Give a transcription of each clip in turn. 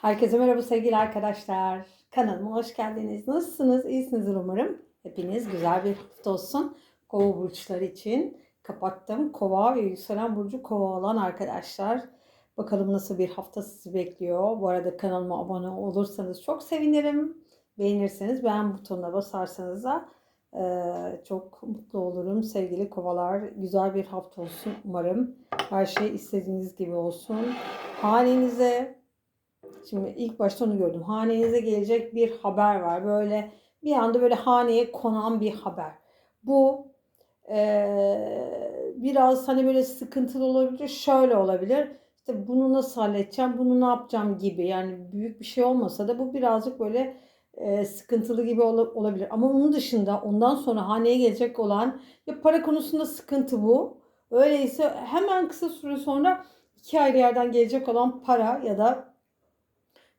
Herkese merhaba sevgili arkadaşlar. Kanalıma hoş geldiniz. Nasılsınız? İyisinizdir umarım. Hepiniz güzel bir hafta olsun. Kova burçları için kapattım. Kova ve yükselen burcu kova olan arkadaşlar. Bakalım nasıl bir hafta sizi bekliyor. Bu arada kanalıma abone olursanız çok sevinirim. Beğenirseniz beğen butonuna basarsanız da eee, çok mutlu olurum. Sevgili kovalar güzel bir hafta olsun umarım. Her şey istediğiniz gibi olsun. Hanenize Şimdi ilk başta onu gördüm. Hanenize gelecek bir haber var. Böyle bir anda böyle haneye konan bir haber. Bu eee, biraz hani böyle sıkıntılı olabilir. Şöyle olabilir. İşte bunu nasıl halledeceğim, bunu ne yapacağım gibi. Yani büyük bir şey olmasa da bu birazcık böyle eee, sıkıntılı gibi ola- olabilir. Ama onun dışında ondan sonra haneye gelecek olan ya para konusunda sıkıntı bu. Öyleyse hemen kısa süre sonra iki ayrı yerden gelecek olan para ya da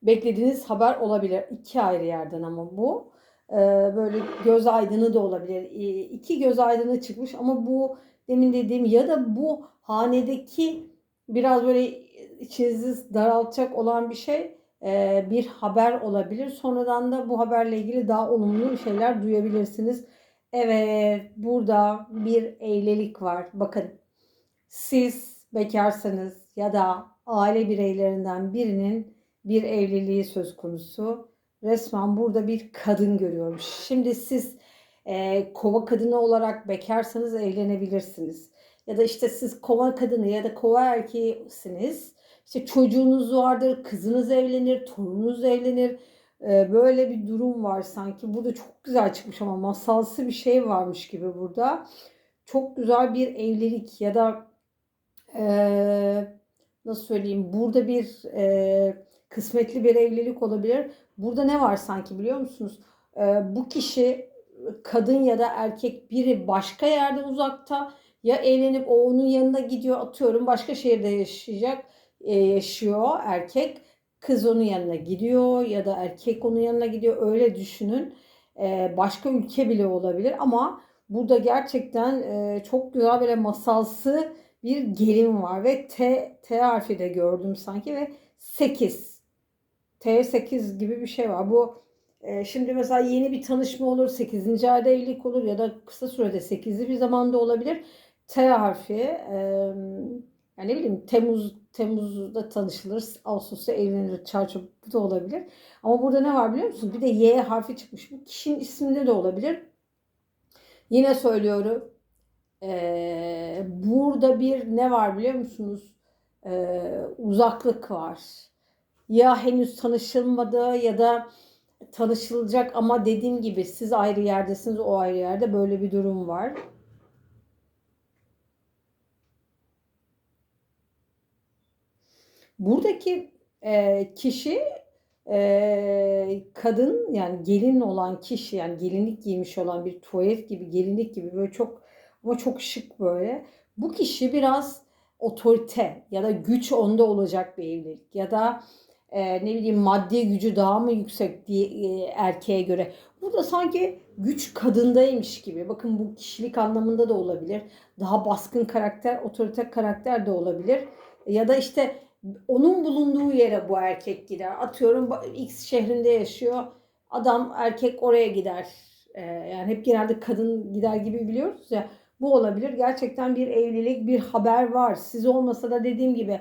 beklediğiniz haber olabilir. İki ayrı yerden ama bu. Ee, böyle göz aydını da olabilir. Ee, iki göz aydını çıkmış ama bu demin dediğim ya da bu hanedeki biraz böyle içinizi daraltacak olan bir şey e, bir haber olabilir. Sonradan da bu haberle ilgili daha olumlu şeyler duyabilirsiniz. Evet, burada bir evlilik var. Bakın, siz bekarsanız ya da aile bireylerinden birinin bir evliliği söz konusu. Resmen burada bir kadın görüyorum. Şimdi siz e, kova kadını olarak bekarsanız evlenebilirsiniz. Ya da işte siz kova kadını ya da kova erkeğisiniz. İşte çocuğunuz vardır, kızınız evlenir, torununuz evlenir. E, böyle bir durum var sanki. Burada çok güzel çıkmış ama masalsı bir şey varmış gibi burada. Çok güzel bir evlilik ya da e, nasıl söyleyeyim burada bir e, kısmetli bir evlilik olabilir. Burada ne var sanki biliyor musunuz? Ee, bu kişi kadın ya da erkek biri başka yerde uzakta. Ya evlenip o onun yanına gidiyor atıyorum başka şehirde yaşayacak e, yaşıyor erkek. Kız onun yanına gidiyor ya da erkek onun yanına gidiyor. Öyle düşünün. Ee, başka ülke bile olabilir ama burada gerçekten e, çok güzel böyle masalsı bir gelin var ve T, T harfi de gördüm sanki ve 8 T8 gibi bir şey var. Bu e, şimdi mesela yeni bir tanışma olur, 8. ayda evlilik olur ya da kısa sürede 8'li bir zamanda olabilir. T harfi e, yani ne bileyim Temmuz Temmuz'da tanışılır, Ağustos'ta evlenir, çarçur bu da olabilir. Ama burada ne var biliyor musun? Bir de Y harfi çıkmış. Bu kişinin isminde de olabilir. Yine söylüyorum. e, burada bir ne var biliyor musunuz? E, uzaklık var ya henüz tanışılmadı ya da tanışılacak ama dediğim gibi siz ayrı yerdesiniz o ayrı yerde böyle bir durum var. Buradaki e, kişi e, kadın yani gelin olan kişi yani gelinlik giymiş olan bir tuvalet gibi gelinlik gibi böyle çok ama çok şık böyle. Bu kişi biraz otorite ya da güç onda olacak bir evlilik ya da e, ne bileyim maddi gücü daha mı yüksek diye e, erkeğe göre. Burada sanki güç kadındaymış gibi. Bakın bu kişilik anlamında da olabilir. Daha baskın karakter, otorite karakter de olabilir. Ya da işte onun bulunduğu yere bu erkek gider. Atıyorum X şehrinde yaşıyor. Adam erkek oraya gider. E, yani hep genelde kadın gider gibi biliyoruz ya. Bu olabilir. Gerçekten bir evlilik, bir haber var. Siz olmasa da dediğim gibi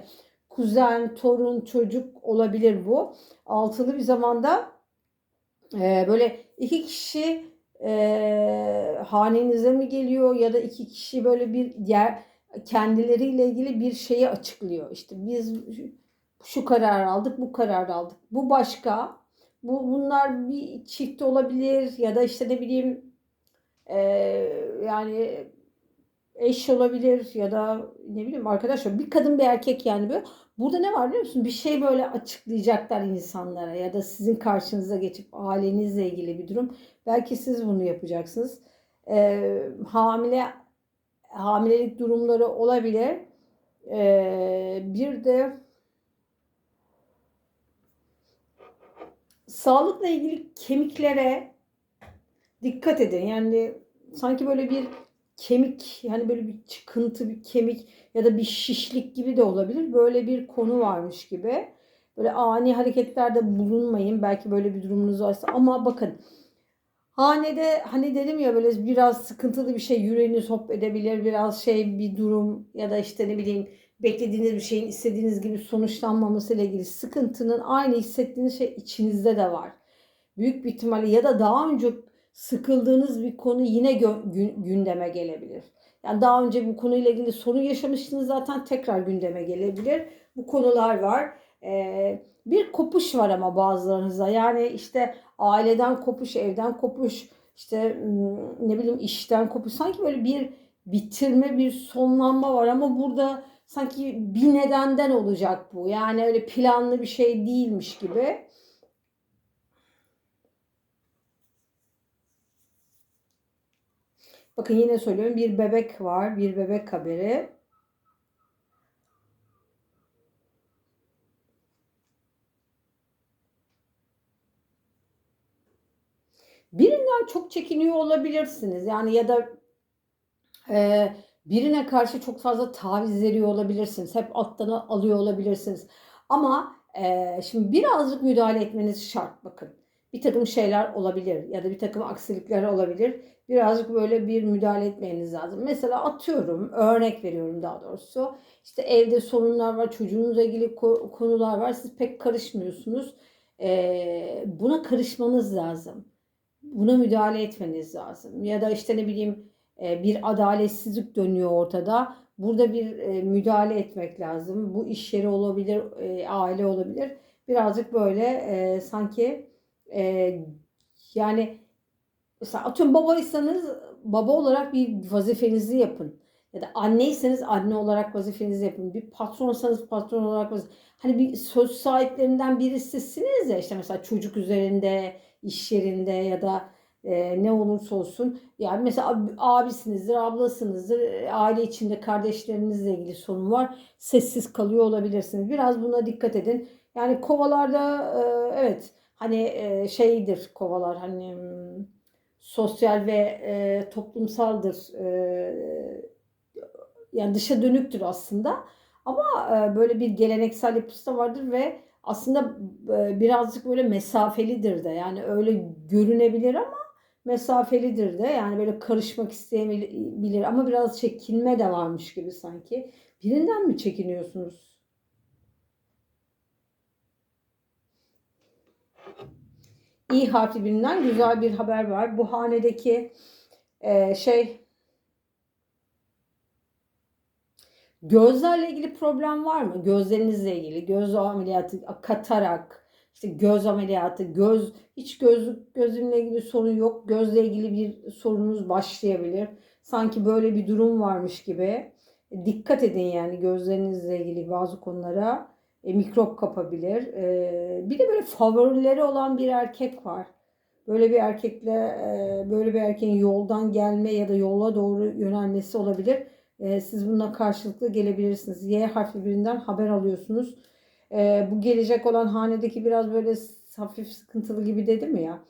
kuzen, torun, çocuk olabilir bu. Altılı bir zamanda e, böyle iki kişi e, hanenize mi geliyor ya da iki kişi böyle bir yer kendileriyle ilgili bir şeyi açıklıyor. İşte biz şu karar aldık, bu karar aldık. Bu başka. Bu bunlar bir çift olabilir ya da işte ne bileyim e, yani eş olabilir ya da ne bileyim arkadaşlar bir kadın bir erkek yani böyle. Burada ne var biliyor musun? Bir şey böyle açıklayacaklar insanlara ya da sizin karşınıza geçip ailenizle ilgili bir durum. Belki siz bunu yapacaksınız. Ee, hamile hamilelik durumları olabilir. Ee, bir de sağlıkla ilgili kemiklere dikkat edin. Yani sanki böyle bir kemik yani böyle bir çıkıntı bir kemik ya da bir şişlik gibi de olabilir. Böyle bir konu varmış gibi. Böyle ani hareketlerde bulunmayın. Belki böyle bir durumunuz varsa ama bakın Hanede hani dedim ya böyle biraz sıkıntılı bir şey yüreğiniz hop edebilir biraz şey bir durum ya da işte ne bileyim beklediğiniz bir şeyin istediğiniz gibi sonuçlanmaması ile ilgili sıkıntının aynı hissettiğiniz şey içinizde de var. Büyük bir ihtimalle ya da daha önce sıkıldığınız bir konu yine gündeme gelebilir. Yani daha önce bu konuyla ilgili sorun yaşamıştınız zaten tekrar gündeme gelebilir. Bu konular var. Ee, bir kopuş var ama bazılarınızda. Yani işte aileden kopuş, evden kopuş, işte ne bileyim işten kopuş. Sanki böyle bir bitirme, bir sonlanma var ama burada sanki bir nedenden olacak bu. Yani öyle planlı bir şey değilmiş gibi. Bakın yine söylüyorum bir bebek var, bir bebek haberi. Birinden çok çekiniyor olabilirsiniz. Yani ya da e, birine karşı çok fazla taviz veriyor olabilirsiniz. Hep alttan alıyor olabilirsiniz. Ama e, şimdi birazcık müdahale etmeniz şart bakın. Bir takım şeyler olabilir ya da bir takım aksilikler olabilir. Birazcık böyle bir müdahale etmeniz lazım. Mesela atıyorum, örnek veriyorum daha doğrusu. İşte evde sorunlar var, çocuğunuzla ilgili konular var. Siz pek karışmıyorsunuz. E, buna karışmanız lazım buna müdahale etmeniz lazım. Ya da işte ne bileyim e, bir adaletsizlik dönüyor ortada. Burada bir e, müdahale etmek lazım. Bu iş yeri olabilir, e, aile olabilir. Birazcık böyle sanki yani mesela atıyorum babaysanız baba olarak bir vazifenizi yapın. Ya da anneyseniz anne olarak vazifenizi yapın. Bir patronsanız patron olarak vazifenizi. Hani bir söz sahiplerinden birisisiniz ya işte mesela çocuk üzerinde iş yerinde ya da e, ne olursa olsun yani mesela abisinizdir, ablasınızdır, aile içinde kardeşlerinizle ilgili sorun var. Sessiz kalıyor olabilirsiniz. Biraz buna dikkat edin. Yani kovalarda e, evet hani şeydir kovalar hani hmm, sosyal ve toplumsaldır. Yani dışa dönüktür aslında. Ama böyle bir geleneksel yapısı da vardır ve aslında birazcık böyle mesafelidir de. Yani öyle görünebilir ama mesafelidir de. Yani böyle karışmak isteyebilir ama biraz çekinme de varmış gibi sanki. Birinden mi çekiniyorsunuz? İ harfi birinden güzel bir haber var. Bu hanedeki e, şey Gözlerle ilgili problem var mı? Gözlerinizle ilgili, göz ameliyatı, katarak, işte göz ameliyatı, göz hiç göz gözümle ilgili sorun yok. Gözle ilgili bir sorunuz başlayabilir. Sanki böyle bir durum varmış gibi. Dikkat edin yani gözlerinizle ilgili bazı konulara. E, mikrop kapabilir. E, bir de böyle favorileri olan bir erkek var. Böyle bir erkekle e, böyle bir erkeğin yoldan gelme ya da yola doğru yönelmesi olabilir e, siz bununla karşılıklı gelebilirsiniz. Y harfi birinden haber alıyorsunuz. E, bu gelecek olan hanedeki biraz böyle hafif sıkıntılı gibi dedim ya.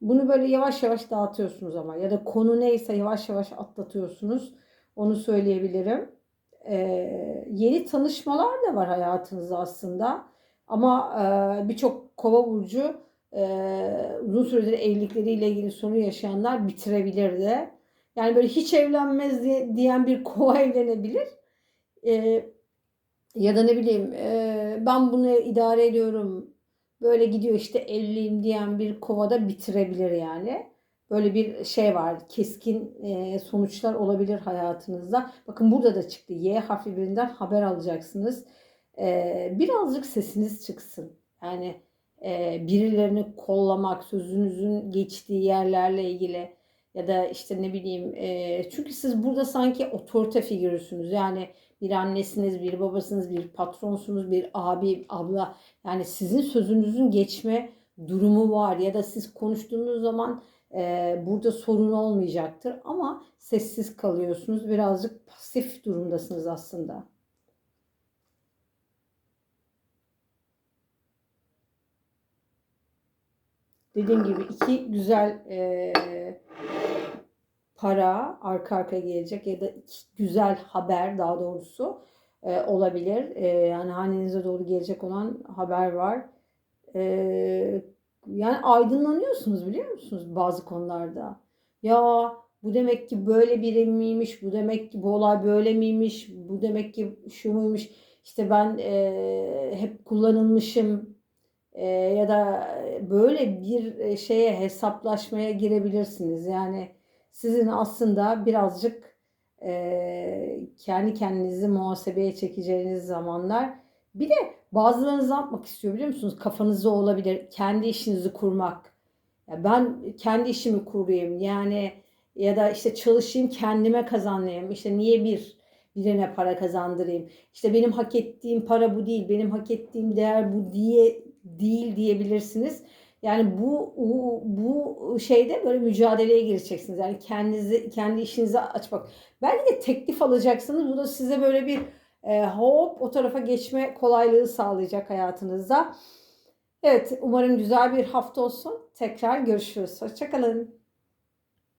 Bunu böyle yavaş yavaş dağıtıyorsunuz ama ya da konu neyse yavaş yavaş atlatıyorsunuz. Onu söyleyebilirim. E, yeni tanışmalar da var hayatınızda aslında. Ama e, birçok kova burcu e, uzun süredir evlilikleriyle ilgili sorun yaşayanlar bitirebilir de. Yani böyle hiç evlenmez diye, diyen bir kova evlenebilir. Ee, ya da ne bileyim e, ben bunu idare ediyorum. Böyle gidiyor işte evliyim diyen bir kovada bitirebilir yani. Böyle bir şey var. Keskin e, sonuçlar olabilir hayatınızda. Bakın burada da çıktı. Y harfi birinden haber alacaksınız. E, birazcık sesiniz çıksın. Yani e, birilerini kollamak, sözünüzün geçtiği yerlerle ilgili ya da işte ne bileyim çünkü siz burada sanki otorite figürüsünüz yani bir annesiniz bir babasınız bir patronsunuz bir abi abla yani sizin sözünüzün geçme durumu var ya da siz konuştuğunuz zaman burada sorun olmayacaktır ama sessiz kalıyorsunuz birazcık pasif durumdasınız aslında. Dediğim gibi iki güzel e, para arka arkaya gelecek ya da güzel haber daha doğrusu e, olabilir. E, yani hanenize doğru gelecek olan haber var. E, yani aydınlanıyorsunuz biliyor musunuz bazı konularda? Ya bu demek ki böyle biri miymiş, bu demek ki bu olay böyle miymiş, bu demek ki şu muymuş. İşte ben e, hep kullanılmışım e, ya da böyle bir şeye hesaplaşmaya girebilirsiniz. Yani sizin aslında birazcık e, kendi kendinizi muhasebeye çekeceğiniz zamanlar. Bir de bazılarınız ne yapmak istiyor biliyor musunuz? Kafanızda olabilir. Kendi işinizi kurmak. Ya ben kendi işimi kurayım. Yani ya da işte çalışayım kendime kazanayım. İşte niye bir birine para kazandırayım? İşte benim hak ettiğim para bu değil. Benim hak ettiğim değer bu diye değil diyebilirsiniz. Yani bu bu, şeyde böyle mücadeleye gireceksiniz. Yani kendinizi kendi işinizi açmak. Belki de teklif alacaksınız. Bu da size böyle bir e, hop o tarafa geçme kolaylığı sağlayacak hayatınızda. Evet, umarım güzel bir hafta olsun. Tekrar görüşürüz. Hoşçakalın.